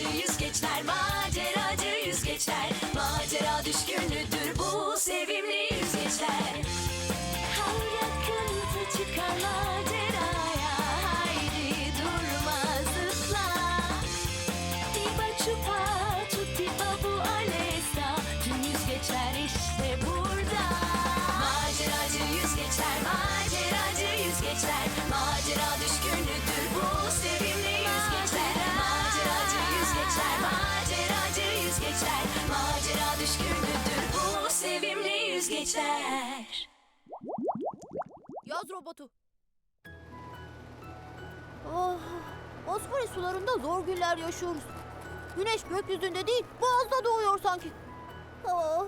Yüzgeçler, maceracı yüzgeçler Yaz robotu. Oh, Bosphorus sularında zor günler yaşıyoruz. Güneş gökyüzünde değil, boğazda doğuyor sanki. Oh.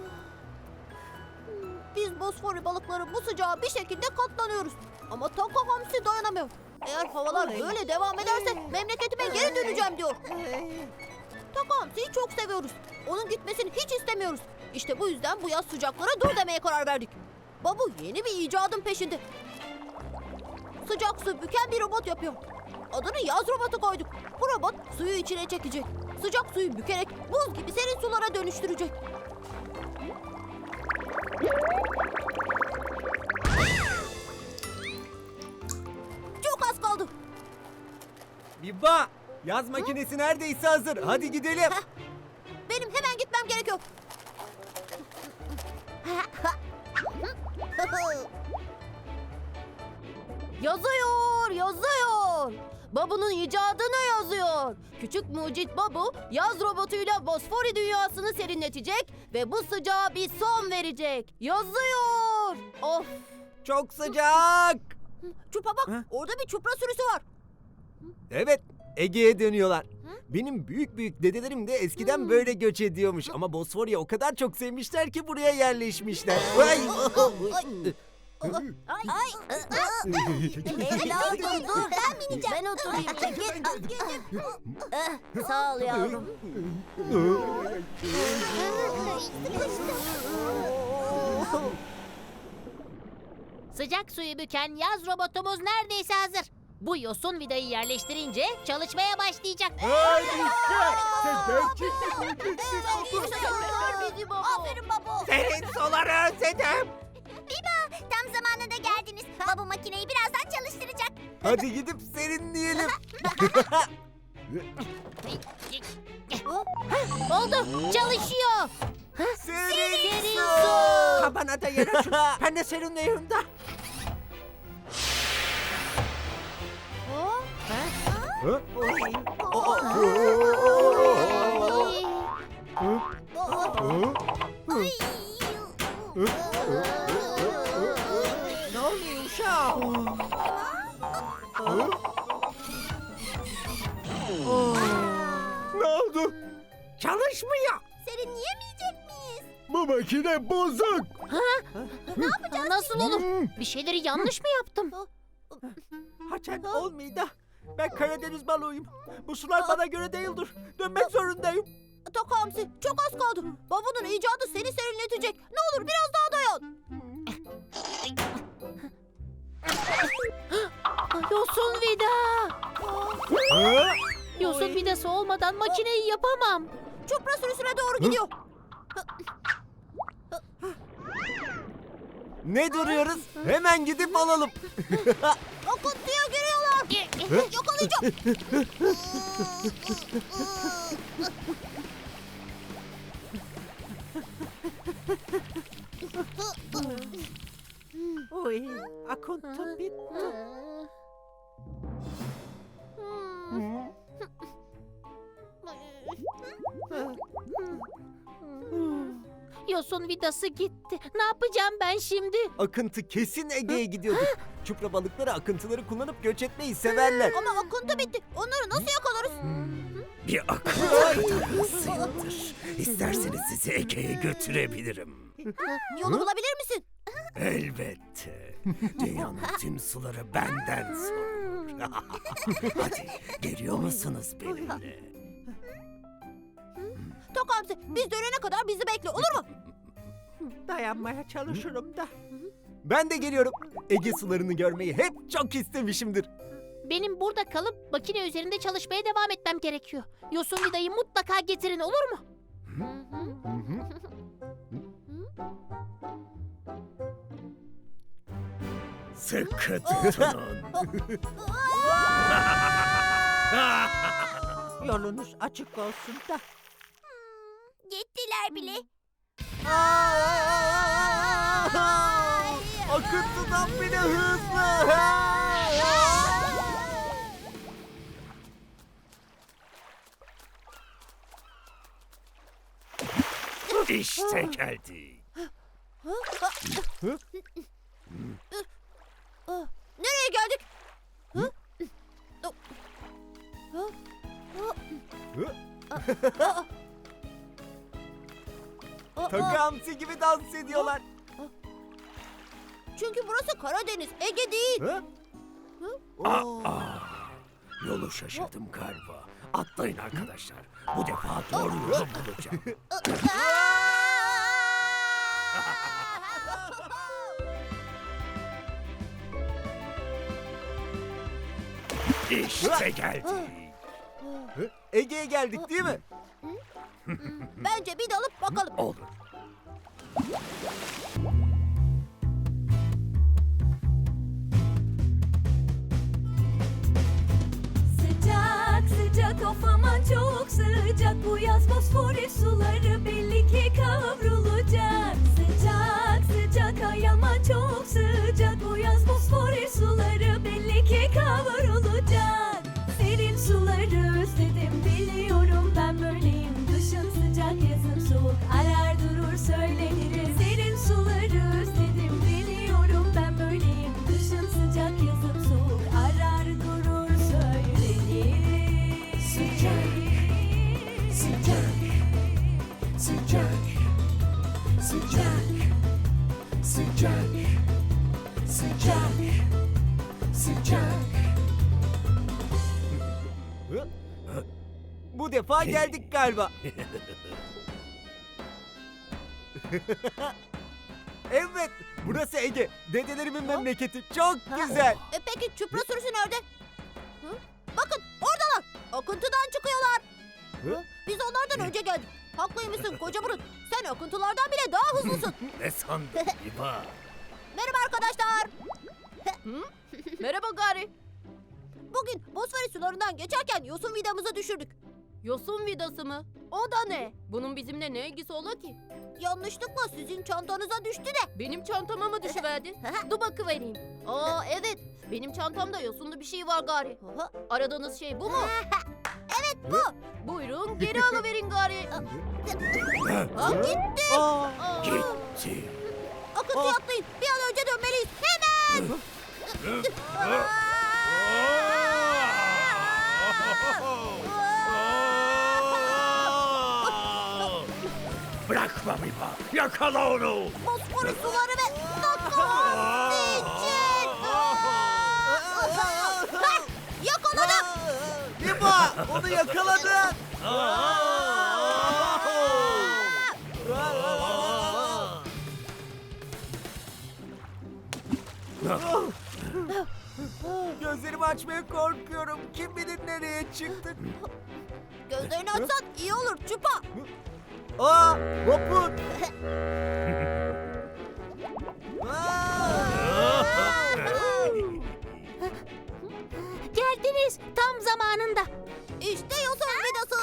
Biz Bosfor balıkları bu sıcağa bir şekilde katlanıyoruz. Ama Taka Hamsi dayanamıyor. Eğer havalar böyle devam ederse memleketime geri döneceğim diyor. Taka Hamsi'yi çok seviyoruz. Onun gitmesini hiç istemiyoruz. İşte bu yüzden bu yaz sıcaklara dur demeye karar verdik. Babu yeni bir icadın peşinde. Sıcak su büken bir robot yapıyor. Adını yaz robotu koyduk. Bu robot suyu içine çekecek. Sıcak suyu bükerek buz gibi serin sulara dönüştürecek. Çok az kaldı. Biba! Yaz makinesi neredeyse hazır. Hadi gidelim. Heh. yazıyor, yazıyor. Babu'nun icadını yazıyor. Küçük mucit Babu yaz robotuyla Bosfori dünyasını serinletecek ve bu sıcağa bir son verecek. Yazıyor. Of. Çok sıcak. Çupa bak Hı? orada bir çupra sürüsü var. Evet, Ege'ye dönüyorlar. Benim büyük büyük dedelerim de eskiden böyle göç ediyormuş. Ama Bosfor'u o kadar çok sevmişler ki buraya yerleşmişler. Ay! Ay. Ay. Ay. Evladım dur ben bineceğim. Ben oturayım. Eh, Sağ ol yavrum. Sıcak suyu büken yaz robotumuz neredeyse hazır. Bu yosun vidayı yerleştirince çalışmaya başlayacak. bizi baba. Aferin baba. Senin suları özledim. Tam zamanında geldiniz. Baba makineyi birazdan çalıştıracak. Hadi gidip serinleyelim. Oldu, çalışıyor. Serin, Serin su. Bana da yer açın. Ben de serinleyeyim de. Ne oluyor uşağım? Ne oldu? Çalışmıyor. Serinleyemeyecek miyiz? Bu makine bozuk. Nasıl olur? Bir şeyleri yanlış mı yaptım? Haçan olmuyor da. Ben Karadeniz balığıyım. Bu sular bana göre değildir. Dönmek zorundayım. Takamsi çok az kaldı. Babanın icadı seni serinletecek. Ne olur biraz daha dayan. Yosun vida. Yosun vidası olmadan makineyi yapamam. Çupra sürüsüne doğru gidiyor. Ne duruyoruz? Hemen gidip alalım. Akıntıya giriyorlar. Yakalayacağım. Oy, akıntı bitti. Yosun vidası gitti. Ne yapacağım ben şimdi? Akıntı kesin Ege'ye gidiyordu. Çupra balıkları akıntıları kullanıp göç etmeyi severler. Ama akıntı bitti. Onları nasıl yakalarız? Bir akıntı sıyıldır. İsterseniz sizi Ege'ye götürebilirim. Yolu bulabilir misin? Elbette. Dünyanın tüm suları benden sorulur. Hadi geliyor musunuz benimle? Takamsi biz dönene kadar bizi bekle olur mu? Dayanmaya çalışırım da. Ben de geliyorum. Ege sularını görmeyi hep çok istemişimdir. Benim burada kalıp makine üzerinde çalışmaya devam etmem gerekiyor. Yosun vidayı mutlaka getirin olur mu? Sıkı tutunun. Yolunuz açık olsun da. Gittiler bile. Akıntıdan bile hızlı. İşte geldik. Nereye geldik? Takı hamsi gibi dans ediyorlar. Çünkü burası Karadeniz, Ege değil. Hı? Aa, yolu şaşırdım galiba. Atlayın arkadaşlar. Bu defa doğru yolu bulacağım. İşte geldik. Hı? Ege'ye geldik değil mi? Bence bir dalıp bakalım. Olur. Sıcak sıcak of aman çok sıcak Bu yaz Bosphorus suları belli Bu defa geldik galiba. evet, burası Ege. Dedelerimin memleketi. Çok güzel. E peki çupra sürüsü nerede? Hı? Bakın oradalar. Akıntıdan çıkıyorlar. Hı? Biz onlardan önce geldik. Haklıymışsın koca burun. Sen akıntılardan bile daha hızlısın. Ne sandın İba? Merhaba arkadaşlar. Merhaba Gari. Bugün Bosphorus sularından geçerken yosun vidamızı düşürdük. Yosun vidası mı? O da ne? Bunun bizimle ne ilgisi ola ki? Yanlışlıkla sizin çantanıza düştü de. Benim çantama mı düşüverdi? Dur bakıvereyim. Aa evet. Benim çantamda yosunlu bir şey var Gari. Aradığınız şey bu mu? evet bu. Buyurun geri alıverin Gari. Ha, gitti. Aa, Aa, Gitti. Akıntıya atlayın. Bir an önce dönmeliyiz. Hemen. Bırakma İba. Yakala onu. Bosphorus suları ve Dakar için. Ha, Yakaladım. İba, onu yakaladın. Gözlerimi açmaya korkuyorum. Kim bilir nereye çıktık. Gözlerini açsan iyi olur çupa. Aa, vapur. Aa! Geldiniz tam zamanında. İşte yosun vidası.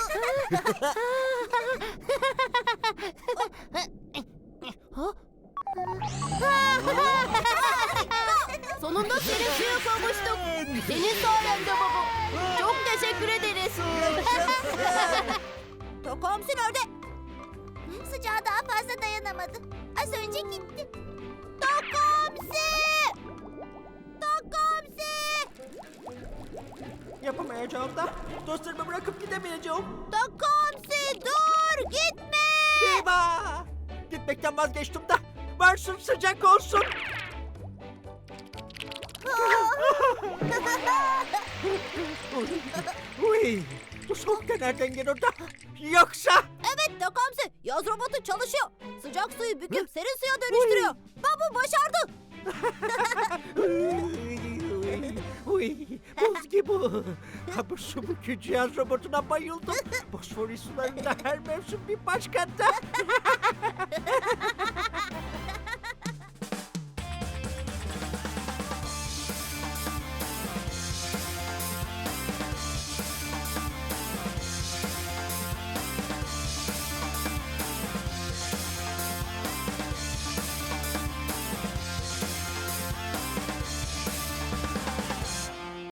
sonunda senin suya kavuştuk. Senin sayende baba. Çok teşekkür ederiz. Tokomsi nerede? Sıcağa daha fazla dayanamadı. Az önce gitti. Tokomsi! Tokomsi! Yapamayacağım da dostlarımı bırakıp gidemeyeceğim. Tokomsi dur gitme! İba! Gitmekten vazgeçtim da varsın sıcak olsun. Uy, bu soğuk da nereden geliyor da? Yoksa evet Tokomsi yaz robotu çalışıyor. Sıcak suyu büküp serin suya dönüştürüyor. Babu başardı. Uy, buz gibi. Ha bu yaz robotuna bayıldım. Bosfor sularında her mevsim bir başkanta.